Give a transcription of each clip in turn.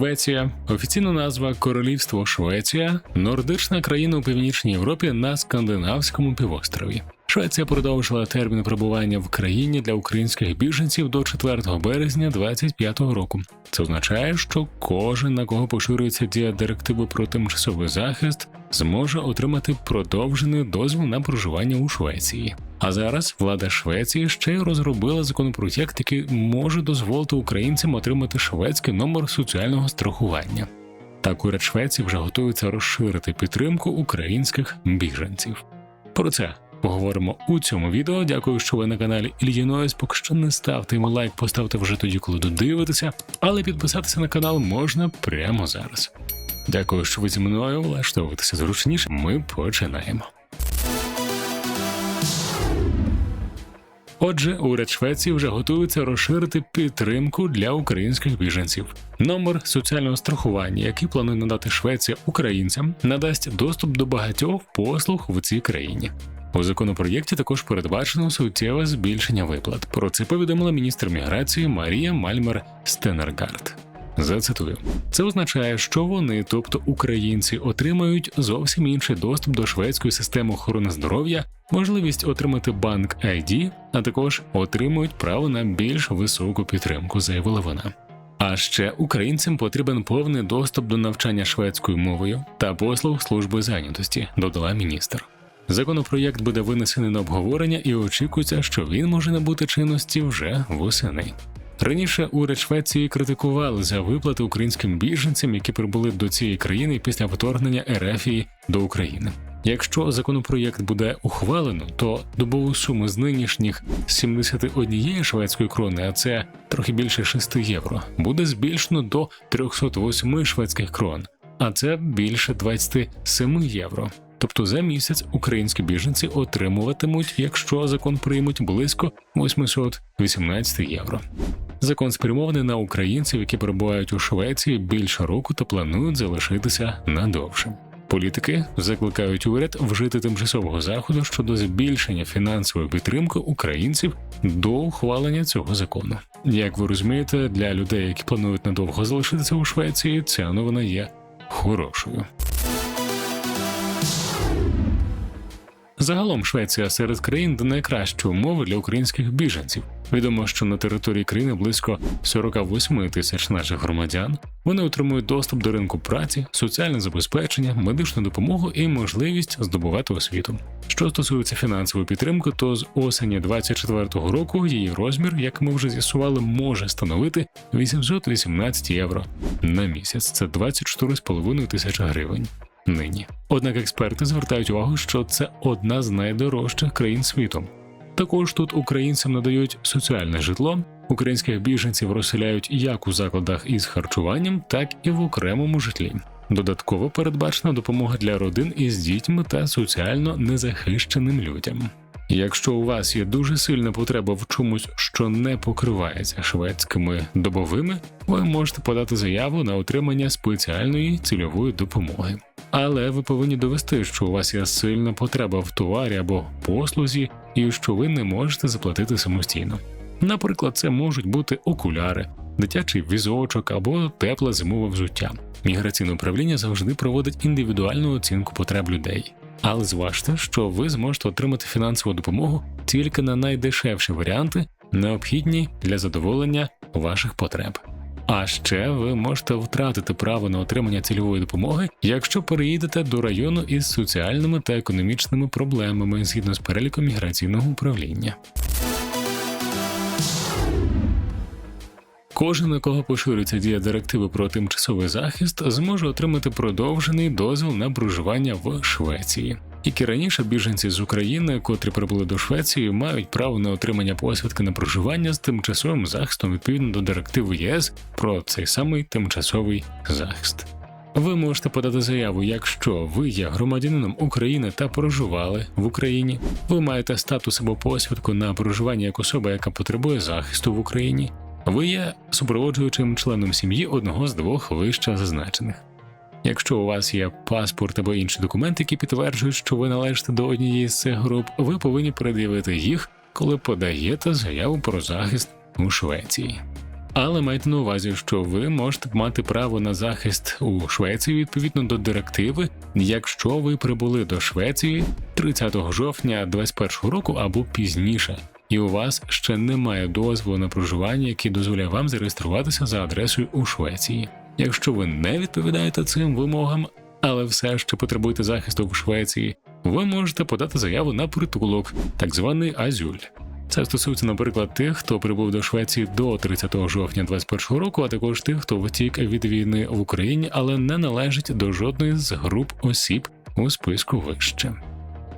Швеція, офіційна назва Королівство Швеція, нордична країна у північній Європі на скандинавському півострові. Швеція продовжила термін перебування в країні для українських біженців до 4 березня 2025 року. Це означає, що кожен на кого поширюється дія директиви про тимчасовий захист, зможе отримати продовжений дозвіл на проживання у Швеції. А зараз влада Швеції ще розробила законопроєкт, який може дозволити українцям отримати шведський номер соціального страхування. Так уряд Швеції вже готується розширити підтримку українських біженців. Про це поговоримо у цьому відео. Дякую, що ви на каналі Ільїнойс. Поки що не ставте йому лайк, поставте вже тоді, коли додивитеся, але підписатися на канал можна прямо зараз. Дякую, що ви зі мною влаштовуєтеся зручніше. Ми починаємо. Отже, уряд Швеції вже готується розширити підтримку для українських біженців. Номер соціального страхування, який планує надати Швеція українцям, надасть доступ до багатьох послуг в цій країні. У законопроєкті також передбачено суттєве збільшення виплат. Про це повідомила міністр міграції Марія Мальмер Стенергард. Зацитую, це означає, що вони, тобто українці, отримають зовсім інший доступ до шведської системи охорони здоров'я, можливість отримати банк ID, а також отримують право на більш високу підтримку, заявила вона. А ще українцям потрібен повний доступ до навчання шведською мовою та послуг служби зайнятості, додала міністр. Законопроєкт буде винесений на обговорення і очікується, що він може набути чинності вже восени. Раніше уряд Швеції критикували за виплати українським біженцям, які прибули до цієї країни після вторгнення Ерефії до України. Якщо законопроєкт буде ухвалено, то добову суму з нинішніх 71 шведської крони, а це трохи більше 6 євро, буде збільшено до 308 шведських крон, а це більше 27 євро. Тобто за місяць українські біженці отримуватимуть, якщо закон приймуть, близько 818 євро. Закон спрямований на українців, які перебувають у Швеції більше року та планують залишитися надовше. Політики закликають уряд вжити тимчасового заходу щодо збільшення фінансової підтримки українців до ухвалення цього закону. Як ви розумієте, для людей, які планують надовго залишитися у Швеції, ця новина є хорошою. Загалом Швеція серед країн, де найкращі умови для українських біженців. Відомо, що на території країни близько 48 тисяч наших громадян. Вони отримують доступ до ринку праці, соціальне забезпечення, медичну допомогу і можливість здобувати освіту. Що стосується фінансової підтримки, то з осені 2024 року її розмір, як ми вже з'ясували, може становити 818 євро на місяць. Це 24,5 тисячі гривень нині. Однак експерти звертають увагу, що це одна з найдорожчих країн світу. Також тут українцям надають соціальне житло, українських біженців розселяють як у закладах із харчуванням, так і в окремому житлі. Додатково передбачена допомога для родин із дітьми та соціально незахищеним людям. Якщо у вас є дуже сильна потреба в чомусь, що не покривається шведськими добовими, ви можете подати заяву на отримання спеціальної цільової допомоги. Але ви повинні довести, що у вас є сильна потреба в товарі або послузі, і що ви не можете заплатити самостійно. Наприклад, це можуть бути окуляри, дитячий візочок або тепле зимове взуття. Міграційне управління завжди проводить індивідуальну оцінку потреб людей. Але зважте, що ви зможете отримати фінансову допомогу тільки на найдешевші варіанти, необхідні для задоволення ваших потреб. А ще ви можете втратити право на отримання цільової допомоги, якщо переїдете до району із соціальними та економічними проблемами згідно з переліком міграційного управління. Кожен, на кого поширюється дія директиви про тимчасовий захист, зможе отримати продовжений дозвіл на проживання в Швеції. Як і раніше біженці з України, котрі прибули до Швеції, мають право на отримання посвідки на проживання з тимчасовим захистом відповідно до директиви ЄС про цей самий тимчасовий захист. Ви можете подати заяву, якщо ви є громадянином України та проживали в Україні, ви маєте статус або посвідку на проживання як особа, яка потребує захисту в Україні. Ви є супроводжуючим членом сім'ї одного з двох вище зазначених. Якщо у вас є паспорт або інші документи, які підтверджують, що ви належите до однієї з цих груп, ви повинні пред'явити їх, коли подаєте заяву про захист у Швеції. Але майте на увазі, що ви можете мати право на захист у Швеції відповідно до директиви, якщо ви прибули до Швеції 30 жовтня 2021 року або пізніше, і у вас ще немає дозволу на проживання, який дозволяє вам зареєструватися за адресою у Швеції. Якщо ви не відповідаєте цим вимогам, але все ще потребуєте захисту в Швеції, ви можете подати заяву на притулок, так званий азюль. Це стосується, наприклад, тих, хто прибув до Швеції до 30 жовтня 2021 року, а також тих, хто втік від війни в Україні, але не належить до жодної з груп осіб у списку вище.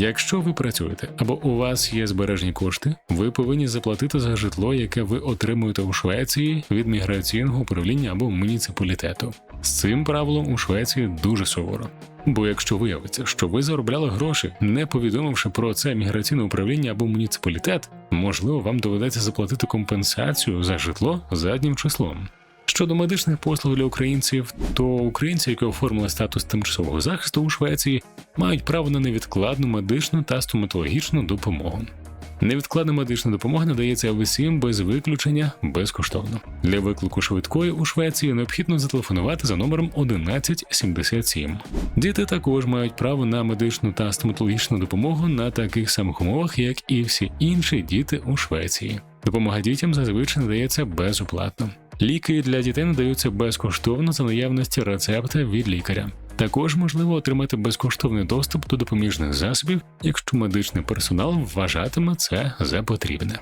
Якщо ви працюєте або у вас є збережені кошти, ви повинні заплатити за житло, яке ви отримуєте у Швеції від міграційного управління або муніципалітету. З цим правилом у Швеції дуже суворо. Бо якщо виявиться, що ви заробляли гроші, не повідомивши про це міграційне управління або муніципалітет, можливо, вам доведеться заплатити компенсацію за житло заднім числом. Щодо медичних послуг для українців, то українці, які оформили статус тимчасового захисту у Швеції, мають право на невідкладну медичну та стоматологічну допомогу. Невідкладна медична допомога надається усім без виключення безкоштовно. Для виклику швидкої у Швеції необхідно зателефонувати за номером 1177. Діти також мають право на медичну та стоматологічну допомогу на таких самих умовах, як і всі інші діти у Швеції. Допомога дітям зазвичай надається безоплатно. Ліки для дітей надаються безкоштовно за наявності рецепта від лікаря. Також можливо отримати безкоштовний доступ до допоміжних засобів, якщо медичний персонал вважатиме це за потрібне.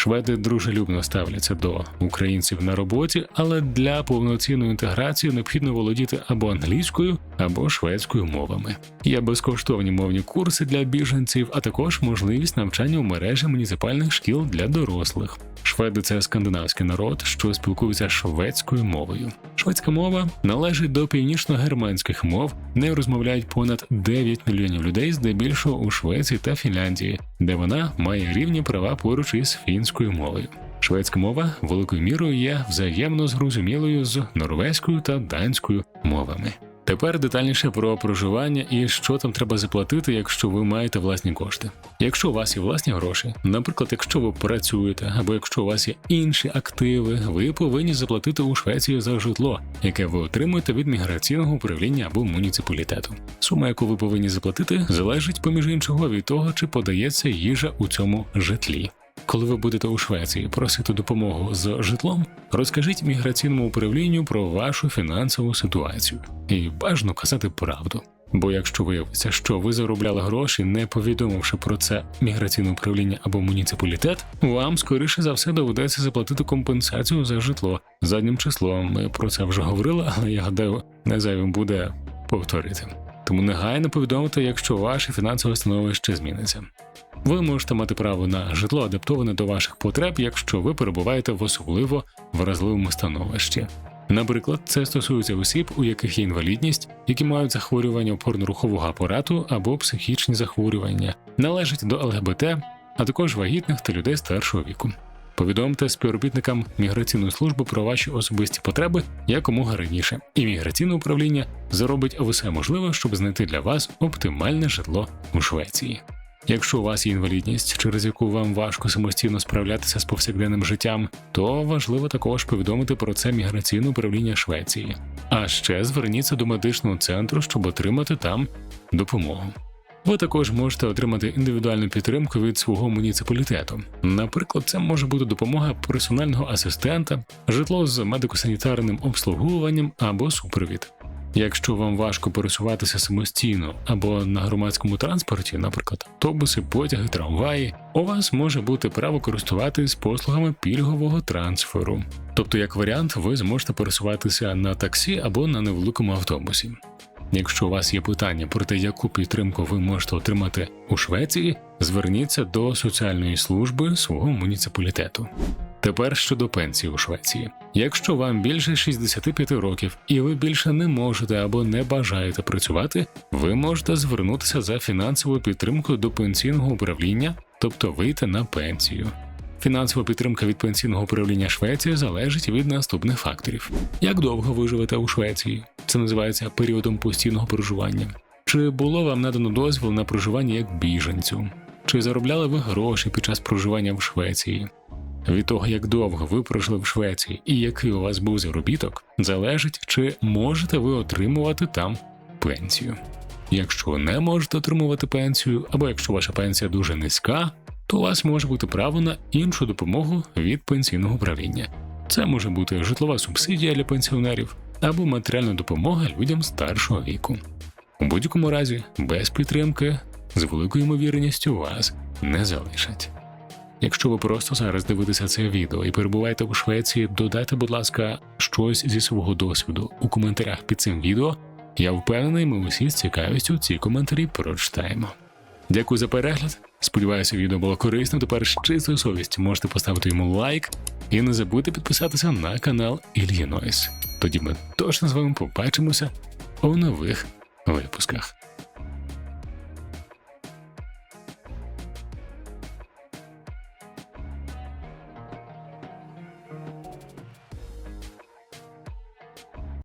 Шведи дружелюбно ставляться до українців на роботі, але для повноцінної інтеграції необхідно володіти або англійською, або шведською мовами. Є безкоштовні мовні курси для біженців, а також можливість навчання у мережі муніципальних шкіл для дорослих. Шведи це скандинавський народ, що спілкується шведською мовою. Шведська мова належить до північно-германських мов, нею розмовляють понад 9 мільйонів людей, здебільшого у Швеції та Фінляндії, де вона має рівні права поруч із фінською мовою. Шведська мова великою мірою є взаємно зрозумілою з норвезькою та данською мовами. Тепер детальніше про проживання і що там треба заплатити, якщо ви маєте власні кошти. Якщо у вас є власні гроші, наприклад, якщо ви працюєте або якщо у вас є інші активи, ви повинні заплатити у Швеції за житло, яке ви отримуєте від міграційного управління або муніципалітету. Сума, яку ви повинні заплатити, залежить поміж іншого від того, чи подається їжа у цьому житлі. Коли ви будете у Швеції просити допомогу з житлом, розкажіть міграційному управлінню про вашу фінансову ситуацію і бажано казати правду. Бо якщо виявиться, що ви заробляли гроші, не повідомивши про це міграційне управління або муніципалітет, вам скоріше за все доведеться заплатити компенсацію за житло заднім числом. Ми про це вже говорили, але я гадаю, не зайвим буде повторити. Тому негайно повідомити, якщо ваше фінансове становище зміниться. Ви можете мати право на житло адаптоване до ваших потреб, якщо ви перебуваєте в особливо вразливому становищі. Наприклад, це стосується осіб, у яких є інвалідність, які мають захворювання опорно-рухового апарату або психічні захворювання, належать до ЛГБТ, а також вагітних та людей старшого віку. Повідомте співробітникам міграційної служби про ваші особисті потреби якомога раніше, і міграційне управління заробить все можливе, щоб знайти для вас оптимальне житло у Швеції. Якщо у вас є інвалідність, через яку вам важко самостійно справлятися з повсякденним життям, то важливо також повідомити про це міграційне управління Швеції. А ще зверніться до медичного центру, щоб отримати там допомогу. Ви також можете отримати індивідуальну підтримку від свого муніципалітету. Наприклад, це може бути допомога персонального асистента, житло з медико-санітарним обслуговуванням або супровід. Якщо вам важко пересуватися самостійно або на громадському транспорті, наприклад, автобуси, потяги, трамваї, у вас може бути право користуватись послугами пільгового трансферу. Тобто, як варіант, ви зможете пересуватися на таксі або на невеликому автобусі. Якщо у вас є питання про те, яку підтримку ви можете отримати у Швеції, зверніться до соціальної служби свого муніципалітету. Тепер щодо пенсії у Швеції. Якщо вам більше 65 років і ви більше не можете або не бажаєте працювати, ви можете звернутися за фінансовою підтримкою до пенсійного управління, тобто вийти на пенсію. Фінансова підтримка від пенсійного управління Швеції залежить від наступних факторів: як довго ви живете у Швеції, це називається періодом постійного проживання. Чи було вам надано дозвіл на проживання як біженцю? чи заробляли ви гроші під час проживання в Швеції. Від того, як довго ви прожили в Швеції і який у вас був заробіток, залежить, чи можете ви отримувати там пенсію. Якщо не можете отримувати пенсію, або якщо ваша пенсія дуже низька, то у вас може бути право на іншу допомогу від пенсійного управління. Це може бути житлова субсидія для пенсіонерів або матеріальна допомога людям старшого віку. У будь-якому разі, без підтримки з великою ймовірністю вас не залишать. Якщо ви просто зараз дивитеся це відео і перебуваєте у Швеції, додайте, будь ласка, щось зі свого досвіду у коментарях під цим відео. Я впевнений, ми усі з цікавістю ці коментарі прочитаємо. Дякую за перегляд. Сподіваюся, відео було корисним. Тепер з чистою совістю можете поставити йому лайк і не забудьте підписатися на канал Ільї Нойс. Тоді ми точно з вами побачимося у нових випусках.